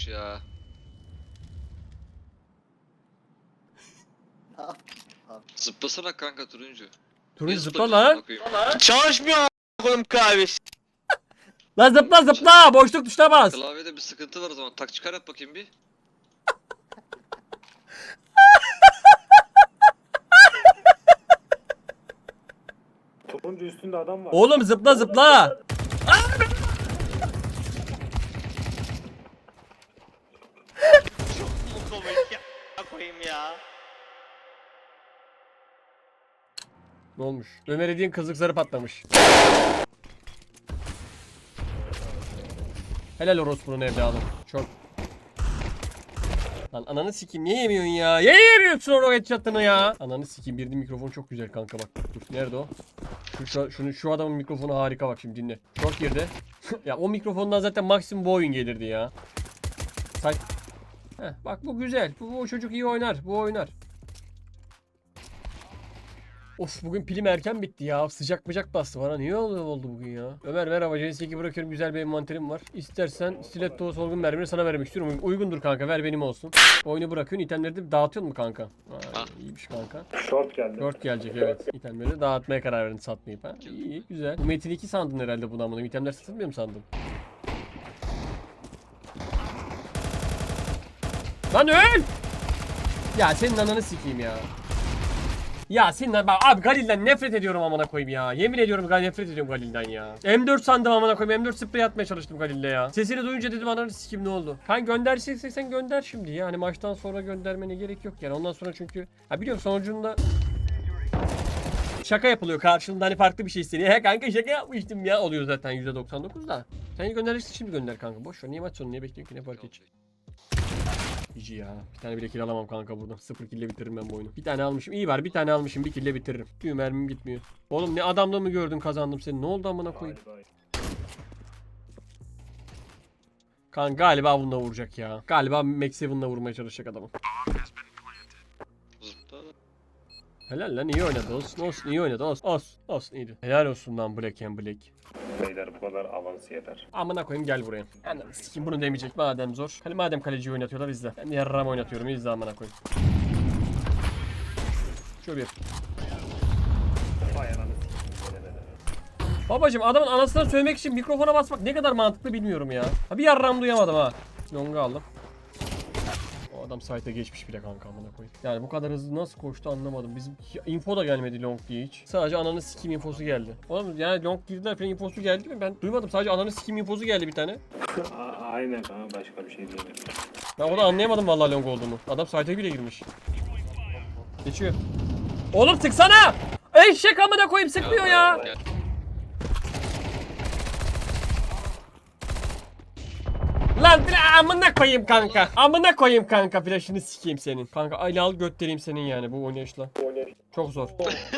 Boş ya. Ne yaptın? Abi, Zıplasana kanka turuncu. Turuncu Niye zıpla zıplatıyorsun lan. bakayım? Çalışmıyor a**ım kahvesi. Lan zıpla zıpla. Boşluk tuşuna bas. Klavyede bir sıkıntı var o zaman. Tak çıkar yap bakayım bir. Turuncu üstünde adam var. Oğlum zıpla zıpla. Çok. Ne olmuş? Ömer Edin kızlıkları patlamış. Helal orospunun evladı. Çok. Lan ananı sikeyim niye yemiyorsun ya? Niye yemiyorsun o roket ya? Ananı sikeyim bir de mikrofon çok güzel kanka bak. Dur nerede o? Şu, şu, şunu, şu adamın mikrofonu harika bak şimdi dinle. Short girdi. ya o mikrofondan zaten maksimum bu oyun gelirdi ya. Say. Heh, bak bu güzel. Bu, bu çocuk iyi oynar. Bu oynar. Of bugün pilim erken bitti ya. Sıcak bıcak bastı bana. Niye oldu, oldu bugün ya? Ömer merhaba. CS2 bırakıyorum. Güzel bir envanterim var. İstersen stiletto solgun mermini sana vermek istiyorum. Uygundur kanka. Ver benim olsun. Oyunu bırakıyorsun. itemleri de dağıtıyorsun mu kanka? Vay, Ah. iyiymiş kanka. Short geldi. 4 gelecek evet. İtemleri de dağıtmaya karar verdin satmayıp ha. İyi güzel. Bu Metin 2 sandın herhalde bunu amına. İtemler satılmıyor mu sandın? Lan öl! Ya senin ananı sikeyim ya. Ya senin bak abi Galil'den nefret ediyorum amına koyayım ya. Yemin ediyorum Galil nefret ediyorum Galil'den ya. M4 sandım amına koyayım. M4 sprey atmaya çalıştım Galil'le ya. Sesini duyunca dedim ananı sikeyim ne oldu? Kan göndereceksen sen gönder şimdi ya. Hani maçtan sonra göndermene gerek yok yani. Ondan sonra çünkü ha biliyorum sonucunda şaka yapılıyor karşılığında hani farklı bir şey isteniyor. He kanka şaka yapmıştım ya oluyor zaten %99 da. Sen göndereceksin şimdi gönder kanka. Boş ver. Niye maç sonu niye bekliyorsun ki ne fark edecek? İyi ya. Bir tane bile kill alamam kanka buradan. Sıfır kille bitiririm ben bu oyunu. Bir tane almışım. İyi var bir tane almışım. Bir kille bitiririm. Tüy mermim gitmiyor. Oğlum ne adamla mı gördün kazandım seni? Ne oldu amına koyayım? Kan galiba bununla vuracak ya. Galiba Max 7'la vurmaya çalışacak adamı. Helal lan iyi oynadı olsun olsun iyi oynadı olsun olsun olsun iyiydi. Helal olsun lan Black and Black. Beyler bu kadar avans yeter. Amına koyayım gel buraya. Ananı sikeyim bunu demeyecek madem zor. Hani madem kaleci oynatıyorlar izle. Ben yarram oynatıyorum izle amına koyayım. Şu bir. Babacım adamın anasına söylemek için mikrofona basmak ne kadar mantıklı bilmiyorum ya. Ha bir yarram duyamadım ha. Longa aldım. O adam site'e geçmiş bile kanka amına koyayım. Yani bu kadar hızlı nasıl koştu anlamadım. Bizim info da gelmedi long diye hiç. Sadece ananı sikim infosu geldi. Oğlum yani long girdiler falan infosu geldi mi? Ben duymadım. Sadece ananı sikim infosu geldi bir tane. Aynen kanka başka bir şey değil. Ben onu anlayamadım vallahi long olduğunu. Adam site'e bile girmiş. Geçiyor. Oğlum sıksana! Eşek amına koyayım sıkmıyor ya. Lan amına koyayım kanka. Amına koyayım kanka flash'ını sikeyim senin. Kanka Ali al götlereyim senin yani bu oynayışla. Çok zor.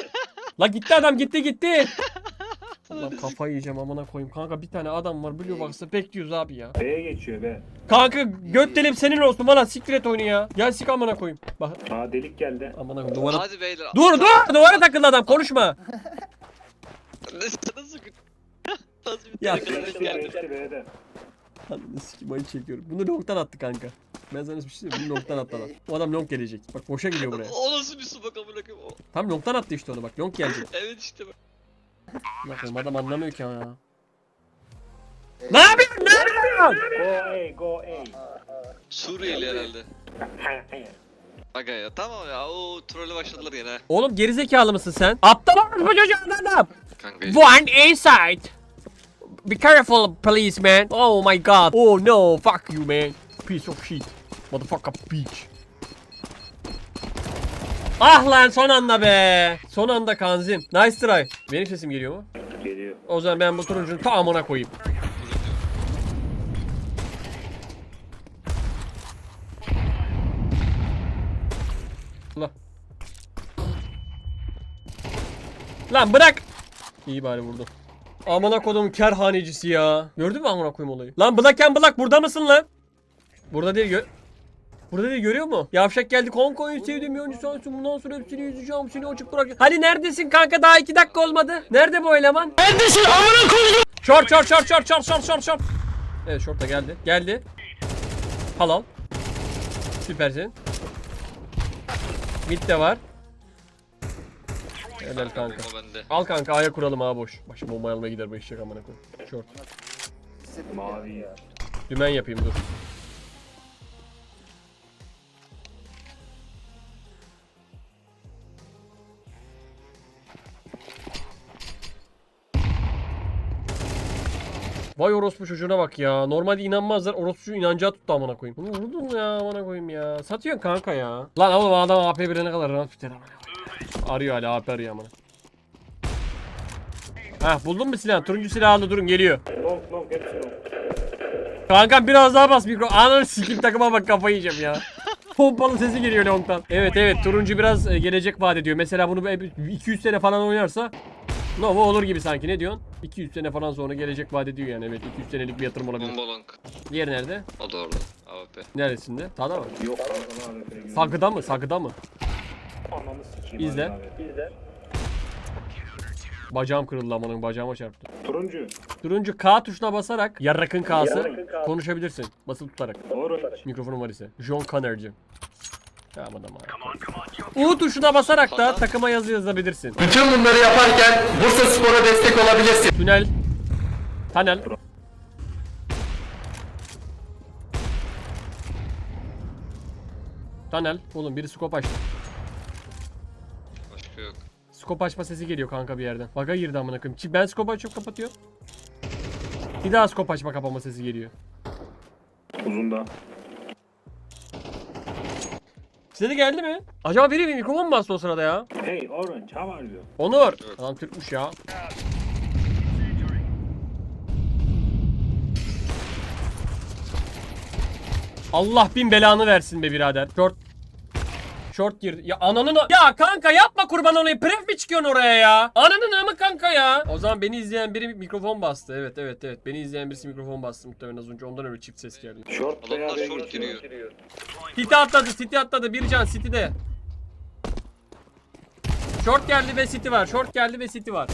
La gitti adam gitti gitti. Allah kafayı yiyeceğim amına koyayım. Kanka bir tane adam var Blue Box'ta bekliyoruz abi ya. B'ye geçiyor be. Kanka göt delim senin olsun bana siktir et oyunu ya. Gel sik amına koyayım. Bak Aa delik geldi. amına koyayım duvara. Hadi beyler. Dur dur duvara takıldı adam konuşma. Nasıl Nasıl bir Ya. tane Geçti geçti B'de. Ananı sikim ayı çekiyorum. Bunu long'tan attı kanka. Ben sana bir şey söyleyeyim. Bunu long'tan attı adam. O adam long gelecek. Bak boşa gidiyor buraya. O nasıl bir su bak amına koyayım o. Tam long'tan attı işte onu bak. Long gelecek. Evet işte bak. Bakın adam anlamıyor ki ya. Ne yapıyorsun? Ne yapıyorsun? Go A go A. Suriyeli herhalde. Aga ya tamam ya o trolle başladılar yine. Oğlum gerizekalı mısın sen? Aptal olmuş bu çocuğun adam. Kanka One inside. Be careful please man. Oh my god. Oh no fuck you man. Piece of shit. Motherfucker bitch. Ah lan son anda be. Son anda kanzim. Nice try. Benim sesim geliyor mu? Geliyor. O zaman ben bu turuncunun tamamına koyayım. Allah. Lan bırak. İyi bari vurdu. Amına kodum kerhanecisi ya. Gördün mü amına koyayım olayı? Lan Black and Black burada mısın lan? Burada değil gö Burada değil görüyor mu? Yavşak geldi Konko'yu sevdiğim oyuncu sensin bundan sonra hepsini yüzeceğim seni açık bırak. Hani neredesin kanka daha iki dakika olmadı. Nerede bu eleman? Neredesin amına koydum? Short short short short short short short short. Evet short da geldi. Geldi. Halal. Süpersin. Mid de var. Helal kanka. Bomba bende. Al kanka A'ya kuralım A boş. Başı bomba almaya gider bu eşek amına koy. Short. Mavi ya. Dümen yapayım dur. Vay orospu çocuğuna bak ya. Normalde inanmazlar. Orospu inancağı tuttu amına koyayım. Bunu vurdum ya amına koyayım ya. Satıyorsun kanka ya. Lan oğlum adam AP birine kadar rahat biter amına koyayım. Arıyor hala AP arıyor amına. Hah buldun mu silah? Turuncu silah aldı durun geliyor. Long long hepsi long. Kankam biraz daha bas mikro. Ananı sikim takıma bak kafayı yiyeceğim ya. Pompalı sesi geliyor longtan. Evet evet turuncu biraz e, gelecek vaat ediyor. Mesela bunu bir- 200 sene falan oynarsa Nova olur gibi sanki ne diyorsun? 200 sene falan sonra gelecek vaat ediyor yani evet 200 senelik bir yatırım olabilir. Bomba long. Diğer nerede? O da orada. AWP. Neresinde? Sağda mı? Yok Sakıda mı? Sakıda mı? Ananı sikeyim İzle. abi. Bacağım kırıldı amanın bacağıma çarptı. Turuncu. Turuncu K tuşuna basarak yarrakın K'sı Yarrakın K'sı. konuşabilirsin. Basılı tutarak. Doğru. Mikrofonum var ise. John Connor'cı. Tamam adam abi. U tuşuna basarak da takıma yazı yazabilirsin. Bütün bunları yaparken Bursa Spor'a destek olabilirsin. Tünel. Tunnel. Tunnel. Oğlum biri skop açtı. Skop açma sesi geliyor kanka bir yerden. Baga girdi amına koyayım. Ki Ben skop açıp kapatıyorum. Bir daha skop açma kapama sesi geliyor. Uzunda. Size de geldi mi? Acaba biri bir mikrofon mu bastı o sırada ya? Hey Orange how are you? Onur. Evet. Adam Türkmüş ya. Allah bin belanı versin be birader. Short. Short girdi. Ya ananın... Ya kanka yapma kurban olayım. Pref mi çıkıyorsun oraya ya? Ananın amı kanka ya. O zaman beni izleyen biri mikrofon bastı. Evet evet evet. Beni izleyen birisi mikrofon bastı muhtemelen az önce. Ondan öyle çift ses geldi. Short Adamlar short giriyor. City atladı, City atladı. Bir can City'de. Short geldi ve City var. Short geldi ve City var.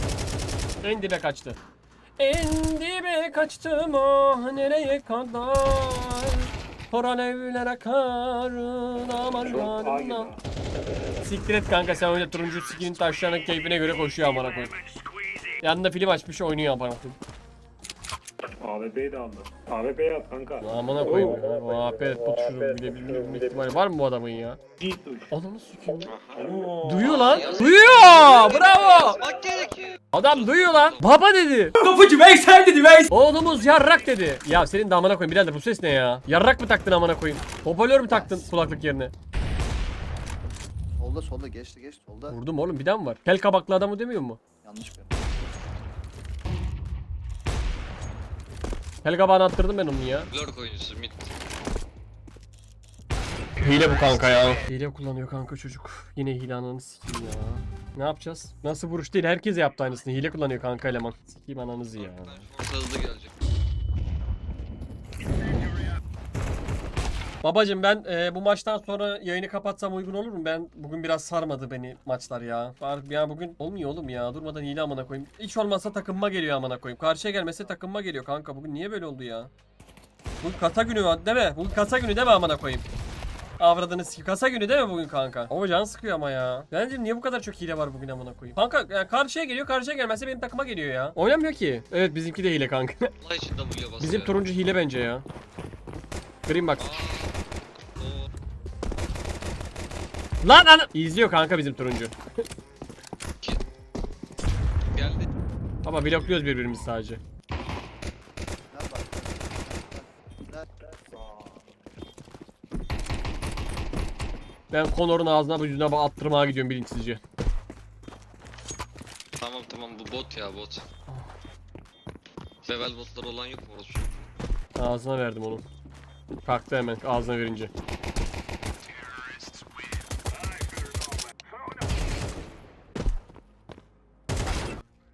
En dibe kaçtı. En dibe kaçtım ah nereye kadar? Toran evler akar Short A damarlarından. gibi. Siktir et kanka sen öyle turuncu skinin taşlarının keyfine göre koşuyor amına koyayım. Yanında film açmış oynuyor amına koyayım. AWP'yi de aldı. AWP'yi at kanka. Amına koyayım. O AP tutuşuru bilebilme ihtimali var mı bu adamın ya? İyi tuş. Ananı sikeyim. Duyuyor lan. Duyuyor. Bravo. Bak gerekiyor. Adam duyuyor lan. Baba dedi. Kapıcı Veysel dedi Veysel. Oğlumuz yarrak dedi. Ya senin de amına koyayım birader bu ses ne ya? Yarrak mı taktın amına koyayım? Hoparlör mü taktın kulaklık yerine? Solda solda geçti geçti solda. Vurdum oğlum bir daha mı var? Kel kabaklı adamı demiyor mu? Yanlış bir. Kel kabağını attırdım ben onu ya. Lurk oyuncusu mid. Hile bu kanka ya. Hile kullanıyor kanka çocuk. Yine hile ananı sikeyim ya. Ne yapacağız? Nasıl vuruş değil herkes yaptı aynısını. Hile kullanıyor kanka eleman. Sikeyim ananızı ya. Short hızlı gelecek. Babacım ben e, bu maçtan sonra yayını kapatsam uygun olur mu? Ben bugün biraz sarmadı beni maçlar ya. Var ya bugün olmuyor oğlum ya. Durmadan hile amına koyayım. Hiç olmazsa takımma geliyor amına koyayım. Karşıya gelmese takımma geliyor kanka. Bugün niye böyle oldu ya? Bugün kasa günü değil mi? Bugün kasa günü değil mi amına koyayım? Avradını sikeyim. Kasa günü değil mi bugün kanka? O can sıkıyor ama ya. Bence niye bu kadar çok hile var bugün amına koyayım? Kanka yani karşıya geliyor, karşıya gelmezse benim takıma geliyor ya. Oynamıyor ki. Evet bizimki de hile kanka. Allah için W'ye basıyor. Bizim turuncu hile bence ya. Green bak. Lan ana... İzliyor kanka bizim turuncu. Geldi. Ama blokluyoruz birbirimizi sadece. Ben Connor'un ağzına bu yüzüne attırmaya gidiyorum bilinçsizce. Tamam tamam bu bot ya bot. Level botları olan yok mu orası? Ağzına verdim onu. Kalktı hemen ağzına verince.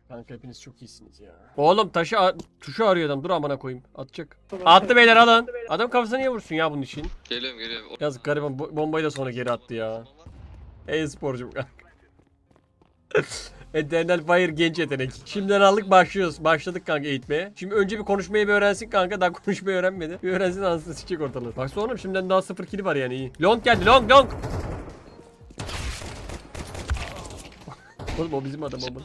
Kanka hepiniz çok iyisiniz ya. Oğlum taşı tuşu arıyor adam. Dur amına koyayım. Atacak. Attı beyler alın. Adam kafasına niye vursun ya bunun için? Geliyorum geliyorum. Yazık gariban bo- bombayı da sonra geri attı ya. E-sporcum kanka. Eternal Fire genç yetenek. Şimdiden aldık başlıyoruz. Başladık kanka eğitmeye. Şimdi önce bir konuşmayı bir öğrensin kanka. Daha konuşmayı öğrenmedi. Bir öğrensin anasını sıçacak ortalığı. Bak sonra şimdiden daha sıfır kili var yani iyi. Long geldi long long. Oğlum o bizim adam çocuk.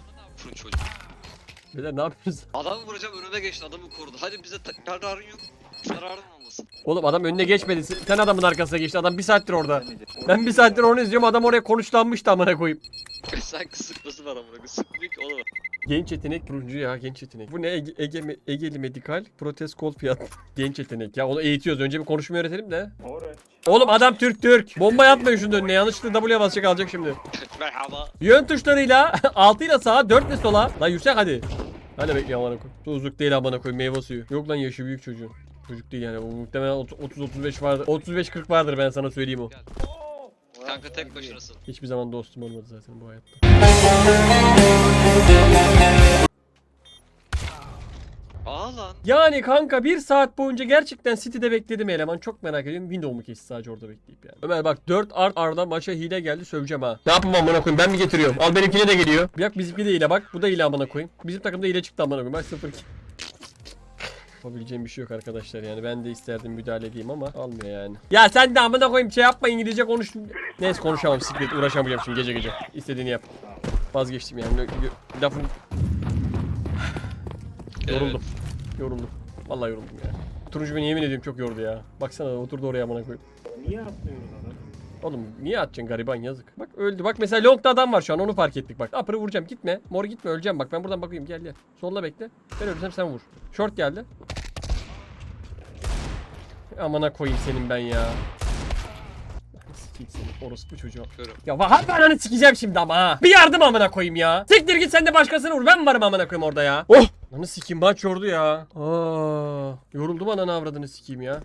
Beyler ne yapıyorsunuz? Adamı vuracağım önüme geçti adamı korudu. Hadi bize kararın yok. Kararın olmasın. Oğlum adam önüne geçmedi. Sen adamın arkasına geçti. Adam bir saattir orada. Ben bir saattir onu izliyorum. Adam oraya konuşlanmıştı amına koyayım. Sanki sıkması var amına koyayım. Sıkmıyor ki oğlum. Genç yetenek turuncu ya genç yetenek. Bu ne Ege, Ege, Egeli Medikal protez kol fiyat. genç yetenek ya onu eğitiyoruz. Önce bir konuşma öğretelim de. Orange. Oğlum adam Türk Türk. Bomba atmayın şunun önüne. Yanlışlıkla W'ye basacak alacak şimdi. Merhaba. Yön tuşlarıyla 6 ile sağa 4 ile sola. Lan yüksek hadi. Hadi bekle amına koy. Tuzluk değil amına koy meyve suyu. Yok lan yaşı büyük çocuğun. Çocuk değil yani. O muhtemelen 30-35 vardır. 35-40 vardır ben sana söyleyeyim o. Kanka tek başınasın. Hiçbir zaman dostum olmadı zaten bu hayatta. Aa lan. Yani kanka bir saat boyunca gerçekten City'de bekledim eleman. Çok merak ediyorum. Window mu kesti sadece orada bekleyip yani. Ömer bak 4 art arda maça hile geldi söveceğim ha. Ne yapayım amına koyayım ben mi getiriyorum? Al benimkine de geliyor. Bak bizimki de hile bak. Bu da hile amına koyayım. Bizim takımda hile çıktı amına koyayım. Bak 0 Yapabileceğim bir şey yok arkadaşlar yani ben de isterdim müdahale edeyim ama almıyor yani. Ya sen de amına koyayım şey yapma İngilizce konuş. Neyse konuşamam siklet uğraşamayacağım şimdi gece gece. İstediğini yap. Vazgeçtim yani. Lafım Yoruldum. Yoruldum. Vallahi yoruldum ya. Turuncu beni yemin ediyorum çok yordu ya. Baksana oturdu oraya amına koyayım. Niye atlıyoruz adam? Oğlum niye atacaksın gariban yazık. Bak öldü. Bak mesela longda adam var şu an onu fark ettik bak. Upper'ı vuracağım gitme. Mor gitme öleceğim bak ben buradan bakayım gel gel. Solla bekle. Ben ölürsem sen vur. Short geldi. Amına koyayım senin ben ya. Sikeyim seni orospu çocuğu. Körüm. Ya bak harbi ananı sikeceğim şimdi ama ha. Bir yardım amına koyayım ya. Siktir git sen de başkasını vur. Ben varım amına koyayım orada ya. Oh! Ananı sikeyim maç yordu ya. Aa, yoruldum ananı avradını sikeyim ya.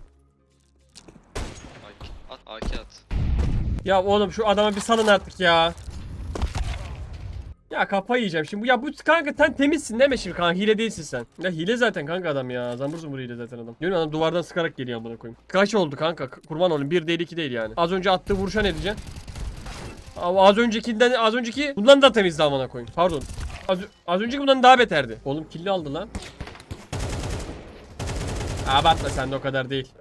At, AK at. Ya oğlum şu adama bir salın artık ya. Ya kafayı yiyeceğim şimdi. Ya bu kanka sen temizsin deme şimdi kanka hile değilsin sen. Ya hile zaten kanka adam ya. Zambur zumbur hile zaten adam. Diyorum adam duvardan sıkarak geliyor amına koyayım. Kaç oldu kanka? Kurban olayım. Bir değil iki değil yani. Az önce attığı vuruşa ne diyeceksin? Az öncekinden az önceki bundan da temizdi amına koyayım. Pardon. Az, az önceki bundan daha beterdi. Oğlum killi aldı lan. Abartma sen de o kadar değil.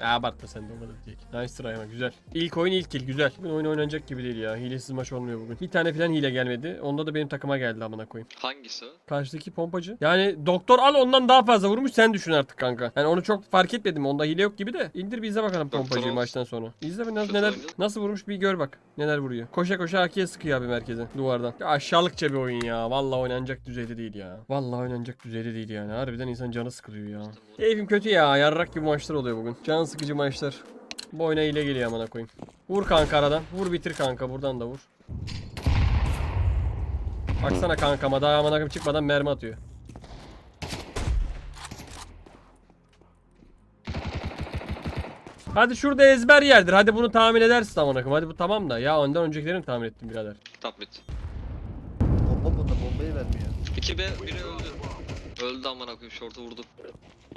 Ya abartma sen de o kadar değil. Nice try ama güzel. İlk oyun ilk kill güzel. Bugün oyun oynanacak gibi değil ya. Hilesiz maç olmuyor bugün. Bir tane falan hile gelmedi. Onda da benim takıma geldi amına koyayım. Hangisi? Karşıdaki pompacı. Yani doktor al ondan daha fazla vurmuş sen düşün artık kanka. Yani onu çok fark etmedim. Onda hile yok gibi de. İndir bir izle bakalım Doktor pompacıyı olsun. maçtan sonra. İzle bir nasıl, neler, nasıl vurmuş bir gör bak. Neler vuruyor. Koşa koşa AK'ye sıkıyor abi merkeze duvardan. Ya aşağılıkça bir oyun ya. Vallahi oynanacak düzeyde değil ya. Vallahi oynanacak düzeyde değil yani. Harbiden insan canı sıkılıyor ya. Keyfim kötü ya. Yarrak gibi maçlar oluyor bugün. Can sıkıcı maçlar. Bu oyuna hile geliyor amına koyayım. Vur kanka aradan. Vur bitir kanka. Buradan da vur. Baksana kankama daha amına koyayım çıkmadan mermi atıyor. Hadi şurada ezber yerdir. Hadi bunu tahmin edersin amına koyayım. Hadi bu tamam da. Ya ondan öncekilerini tahmin ettim birader. Top mid. Bomba bunda bombayı vermiyor. 2B biri öldü. Öldü amına koyayım şortu vurdu.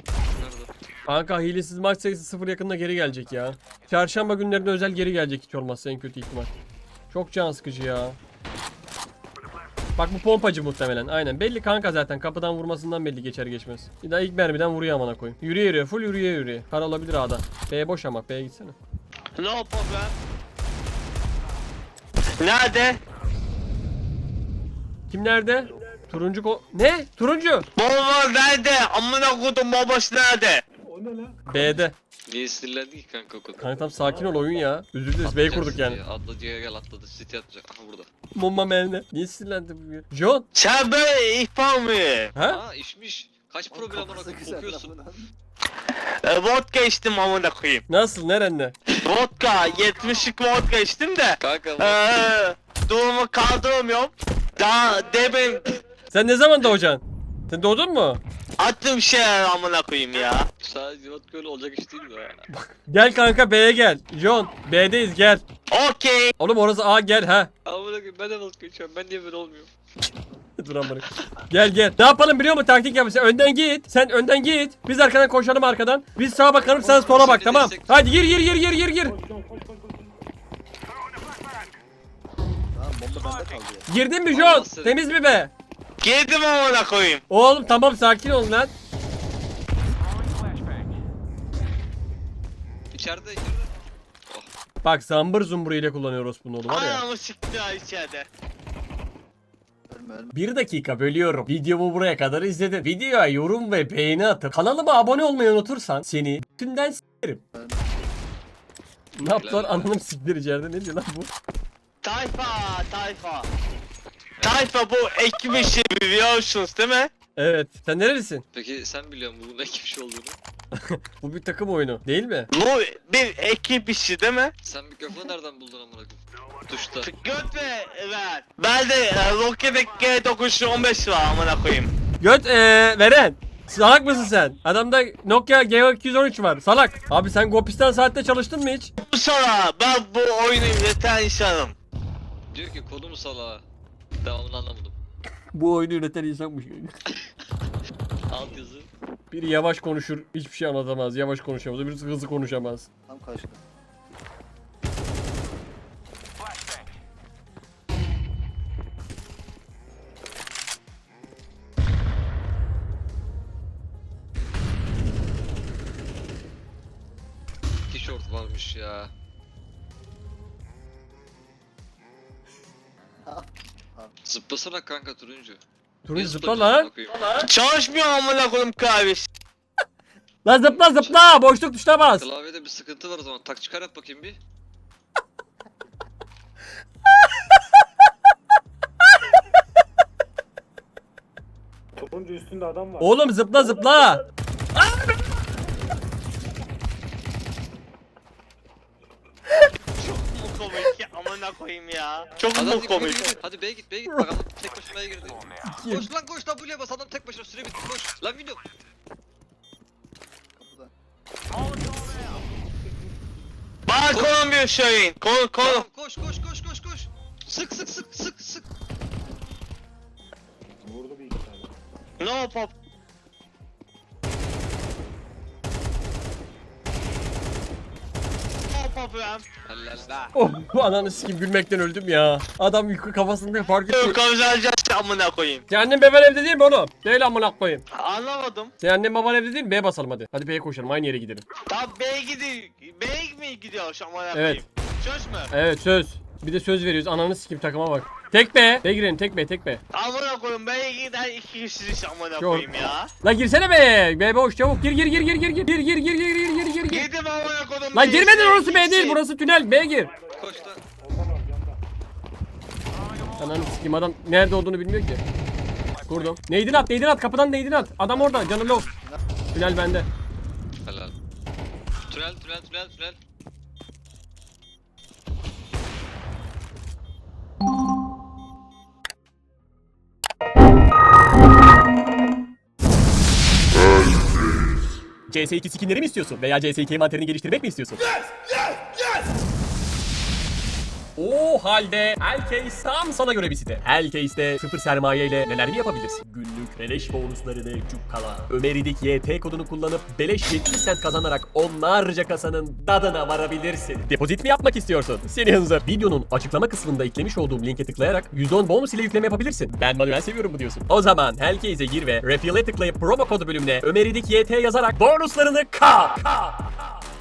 Nerede? Kanka hilesiz maç sayısı sıfır yakında geri gelecek ya. Çarşamba günlerinde özel geri gelecek hiç olmazsa en kötü ihtimal. Çok can sıkıcı ya. Bak bu pompacı muhtemelen. Aynen. Belli kanka zaten. Kapıdan vurmasından belli geçer geçmez. Bir daha ilk mermiden vuruyor amına koyayım. Yürüye yürüye. Full yürüye yürüye. Kar olabilir A'da. B boş ama. B'ye gitsene. No problem. Nerede? Kim nerede? Turuncu ko... Ne? Turuncu. Bomba nerede? Amına kodum babası nerede? O ne lan? B'de. Niye sinirlendin ki kanka o kadar? Kanka tam sakin ol oyun ya. Özür dileriz. B'yi kurduk yani. Atladı diye gel atladı. City atacak. Aha burada. Bomba melde. Niye sinirlendi bu ya? John. Sen böyle ihbar mı? Ha? Aa içmiş. Kaç koyayım güzel kokuyorsun. E, vodka içtim amına koyayım. Nasıl? Nerede? Vodka, 70'lik vodka içtim de. Kanka Eee, doğumu kaldıramıyorum. Daha demin Sen ne zaman doğacaksın? Sen doğdun mu? Attım şey amına koyayım ya. sadece vodka öyle olacak iş değil mi ya? Gel kanka B'ye gel. John B'deyiz gel. Okey. Oğlum orası A gel ha. Amına koyayım ben de vodka içiyorum. Ben niye böyle olmuyorum? Dur amına. Gel gel. Ne yapalım biliyor musun? Taktik yapalım. Sen önden git. Sen önden git. Biz arkadan koşalım arkadan. Biz sağa bakalım sen sola bak tamam. Hadi gir gir gir gir gir gir. Koş lan koş koş koş. Tamam Bomba bende kaldı ya. Girdin mi John? Temiz mi be? Girdim amına koyayım. Oğlum tamam sakin ol lan. İçeride girdi. Bak zambır zumbur ile kullanıyoruz bunu oğlum var ya. Anamı sikti ha içeride. Ölme ölme. Bir dakika bölüyorum. Videomu buraya kadar izledin. Videoya yorum ve beğeni atıp kanalıma abone olmayı unutursan seni bütünden s**erim. Ne yaptılar? Ananım siktir içeride. Ne diyor lan bu? Tayfa, tayfa. Tayfa bu ekip işi biliyorsunuz değil mi? Evet. Sen nerelisin? Peki sen biliyor musun bunun ne gibi şey olduğunu? Bu bir takım oyunu. Değil mi? Bu bir ekip işi değil mi? Sen mikrofonu nereden buldun amına koyayım? Tuşta. Göt ve ver. Ben de e, Rocket G915 var amına koyayım. Göt ee, veren. Salak mısın sen? Adamda Nokia G213 var. Salak. Abi sen Gopistan saatte çalıştın mı hiç? Bu sonra ben bu oyunu üreten insanım. Diyor ki konu mu salağa? Devamını anlamadım. Bu oyunu üreten insanmış. Alt yazı. Biri yavaş konuşur, hiçbir şey anlatamaz. Yavaş konuşamaz. Birisi hızlı konuşamaz. Tam kaçtı. Tişört varmış ya. Zıplasana kanka turuncu. Turuncu zıpla lan. Çalışmıyor amına koyayım kahvesi. Lan zıpla zıpla. Boşluk tuşuna bas. Klavyede bir sıkıntı var o zaman. Tak çıkar yap bakayım bir. Turuncu üstünde adam var. Oğlum zıpla zıpla. Çok mu komik ya amına koyayım ya. Çok Adam mu komik. Hadi B'ye git B'ye git. Bak adam tek başına B'ye girdi. Koş lan koş W'ye bas adam tek başına süre bitti koş. Lan video. Kapıda. Bana konum bir söyleyin. Konu konu. Tamam koş koş koş koş koş. Sık sık sık sık sık. Vurdu bir iki tane. No pop. Helal. Oh bu ananı sikim gülmekten öldüm ya. Adam yukarı kafasında fark etti. Kazanacağız amına koyayım. Sen annen baban evde değil mi oğlum? Değil amına koyayım. Anlamadım. Sen annen baban evde değil mi? B'ye basalım hadi. Hadi B'ye koşalım aynı yere gidelim. Tam B'ye gidiyor. B'ye mi gidiyor amına Evet. koyayım? Söz mü? Evet söz. Bir de söz veriyoruz. Ananı sikim takıma bak. Tek B. B girelim tek B tek B. Amına koyayım B'ye giden iki kişilik amına koyayım ya. Lan girsene be. B boş çabuk. Gir gir gir gir gir gir. Gir gir gir gir gir gir gir gir. Girdim amına koydum. Lan girmedin orası B değil. Burası tünel. B gir. Koş lan. Ondan var yanda. Ananı sikim adam nerede olduğunu bilmiyor ki. Kurdum. Neydin at neydin at kapıdan neydin at. Adam orada canı low. Tünel bende. Helal. Tünel tünel tünel tünel. CS2 skinleri mi istiyorsun? Veya CS2 envanterini geliştirmek mi istiyorsun? O halde Hellcase tam sana göre bir site. Hellcase'de sıfır sermaye ile neler mi yapabilirsin? Günlük beleş bonuslarını cukkala. Ömeridik YT kodunu kullanıp beleş 70 cent kazanarak onlarca kasanın dadına varabilirsin. Depozit mi yapmak istiyorsun? Seni hınzır. Videonun açıklama kısmında eklemiş olduğum linke tıklayarak %10 bonus ile yükleme yapabilirsin. Ben manuel seviyorum bu diyorsun. O zaman Hellcase'e gir ve Refill'e tıklayıp promo kodu bölümüne Ömeridik YT yazarak bonuslarını kap.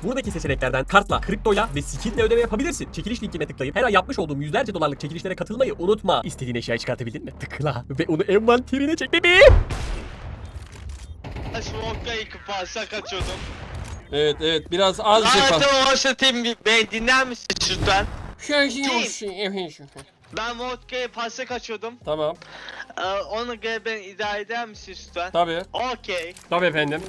Buradaki seçeneklerden kartla, kriptoyla ve skinle ödeme yapabilirsin. Çekiliş linkine tıklayıp her ay yapmış olduğum yüzlerce dolarlık çekilişlere katılmayı unutma. İstediğin eşyayı çıkartabildin mi? Tıkla ve onu envanterine çek bebeğim. Şu okkayı kıparsa kaçıyordum. Evet evet biraz az Zaten o satayım bir beni dinler misin lütfen? Şey, Ben vodka'yı pasta kaçıyordum. Tamam Ee, onu göre beni idare eder misin lütfen? tabi Okey. tabi efendim.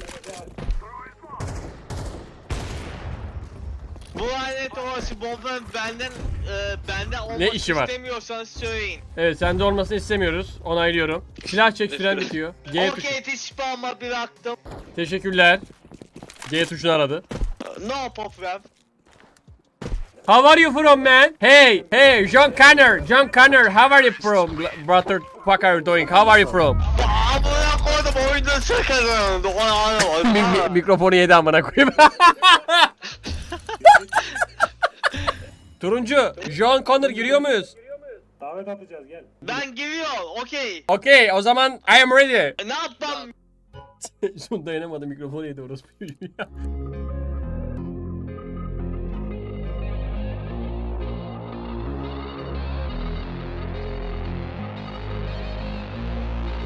Bu alet olası bombanın benden e, benden olmak Ne işi var? istemiyorsanız söyleyin. Evet sende olmasını istemiyoruz. Onaylıyorum. Silah çek süren bitiyor. G tuşu. Okey tişbama bıraktım. Teşekkürler. G tuşunu aradı. No problem. How are you from man? Hey, hey, John Connor, John Connor, how are you from? Brother, what are you doing? How are you from? Amına koydum oyunda anlamadım. mikrofonu yedi amına koyayım. Turuncu, John Connor giriyor muyuz? Davet atacağız gel. Ben giriyorum. Okey. Okey o zaman I am ready. E, Ne yapmam? Şunu dayanamadım mikrofonu yedi orospu çocuğu ya.